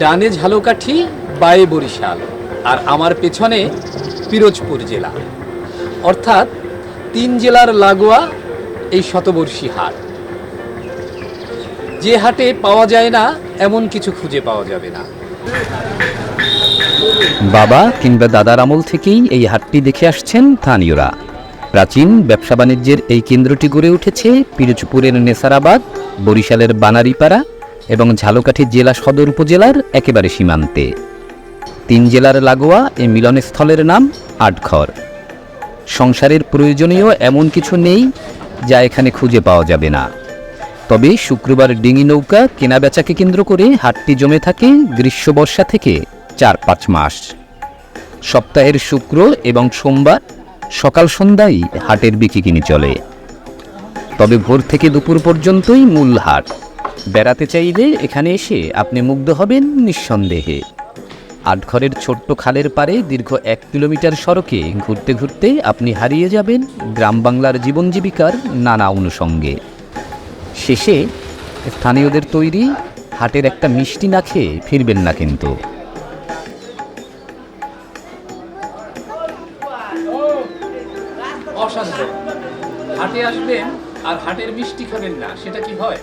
ডানে ঝালকাঠি, বায়ে বরিশাল আর আমার পেছনে পিরোজপুর জেলা। অর্থাৎ তিন জেলার লাগোয়া এই শতবর্ষী হাট। যে হাটে পাওয়া যায় না, এমন কিছু খুঁজে পাওয়া যাবে না। বাবা কিংবা দাদার আমল থেকেই এই হাটটি দেখে আসছেন স্থানীয়রা। প্রাচীন ব্যবসা বাণিজ্যের এই কেন্দ্রটি গড়ে উঠেছে পিরোজপুরের নেসারাবাদ, বরিশালের বানারীপাড়া এবং ঝালকাঠি জেলা সদর উপজেলার একেবারে সীমান্তে। তিন জেলার লাগোয়া এই মিলনস্থলের নাম আটঘর। সংসারের প্রয়োজনীয় এমন কিছু নেই যা এখানে খুঁজে পাওয়া যাবে না। তবে শুক্রবার ডিঙি নৌকা কেনাবেচাকে কেন্দ্র করে হাটটি জমে থাকে গ্রীষ্ম বর্ষা থেকে চার পাঁচ মাস। সপ্তাহের শুক্র এবং সোমবার সকাল সন্ধ্যায় হাটের বিকিকিনি চলে। তবে ভোর থেকে দুপুর পর্যন্তই মূল হাট। বেড়াতে চাইলে এখানে এসে আপনি মুগ্ধ হবেন নিঃসন্দেহে। আটঘরের ছোট্ট খালের পারে দীর্ঘ এক কিলোমিটার সড়কে ঘুরতে ঘুরতে আপনি হারিয়ে যাবেন গ্রাম বাংলার জীবন জীবিকার নানা অনুষঙ্গে। শেষে স্থানীয়দের তৈরি হাটের একটা মিষ্টি না খেয়ে ফিরবেন না কিন্তু। হাটে আসবেন আর হাটের মিষ্টি খাবেন না, সেটা কি হয়?